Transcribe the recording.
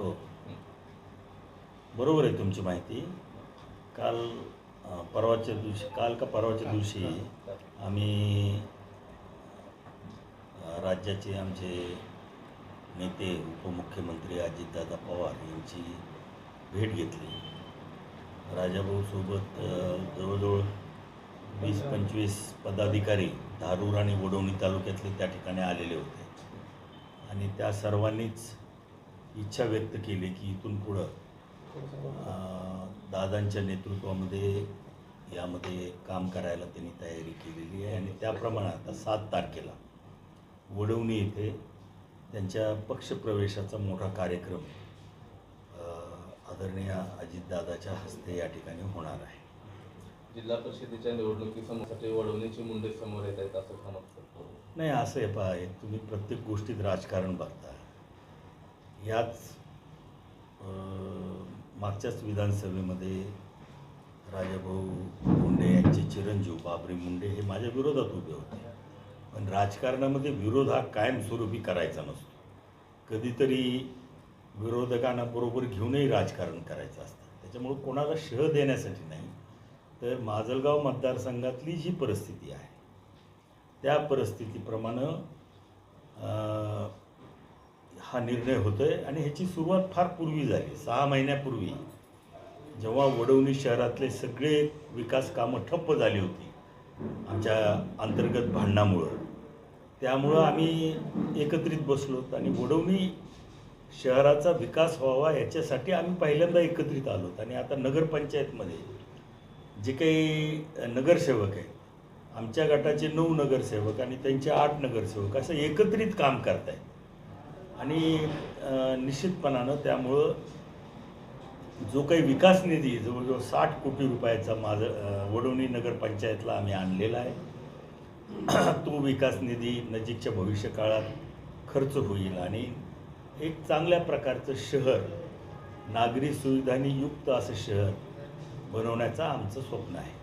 हो. बरोबर आहे तुमची माहिती. काल परवाच्या दिवशी काल का परवाच्या दिवशी आम्ही राज्याचे आमचे नेते उपमुख्यमंत्री अजितदादा पवार यांची भेट घेतली. राजाभाऊसोबत जवळजवळ वीस पंचवीस पदाधिकारी धारूर आणि वडवणी तालुक्यातले त्या ठिकाणी आलेले होते. आणि त्या सर्वांनीच इच्छा व्यक्त केली की इथून पुढं दादांच्या नेतृत्वामध्ये यामध्ये काम करायला त्यांनी तयारी केलेली आहे आणि त्याप्रमाणे आता सात तारखेला वडवणी येथे त्यांच्या पक्षप्रवेशाचा मोठा कार्यक्रम आदरणीय अजितदादाच्या हस्ते या ठिकाणी होणार आहे. जिल्हा परिषदेच्या निवडणुकीसाठी वडवणीची मुंडे समोर येत आहेत असं समजतं. नाही असं आहे पहा तुम्ही प्रत्येक गोष्टीत राजकारण बघता. याच मागच्याच विधानसभेमध्ये राजाभाऊ मुंडे यांचे चिरंजीव बाबरी मुंडे हे माझ्या विरोधात उभे होते. पण राजकारणामध्ये विरोध हा कायमस्वरूपी करायचा नसतो. कधीतरी विरोधकांना बरोबर घेऊनही राजकारण करायचं असतं. त्याच्यामुळं कोणाला शह देण्यासाठी नाही तर माजलगाव मतदारसंघातली जी परिस्थिती आहे त्या परिस्थितीप्रमाणे हा निर्णय होतो आहे आणि ह्याची सुरुवात फार पूर्वी झाली. सहा महिन्यापूर्वी. जेव्हा वडवणी शहरातले सगळे विकास कामं ठप्प झाली होती आमच्या अंतर्गत भांडणामुळं. त्यामुळं आम्ही एकत्रित बसलो आणि वडवणी शहराचा विकास व्हावा याच्यासाठी आम्ही पहिल्यांदा एकत्रित आलो आणि आता नगरपंचायतमध्ये जे काही नगरसेवक आहेत आमच्या गटाचे नऊ नगरसेवक आणि त्यांचे आठ नगरसेवक असं एकत्रित काम करत आहेत आणि निश्चितपणानं त्यामुळं जो काही विकास निधी जवळजवळ साठ कोटी रुपयाचा माझं वडवणी नगरपंचायतला आम्ही आणलेला आहे. तो विकास निधी नजीकच्या भविष्य काळात खर्च होईल आणि एक चांगल्या प्रकारचं शहर नागरी सुविधांनी युक्त असं शहर बनवण्याचं आमचं स्वप्न आहे.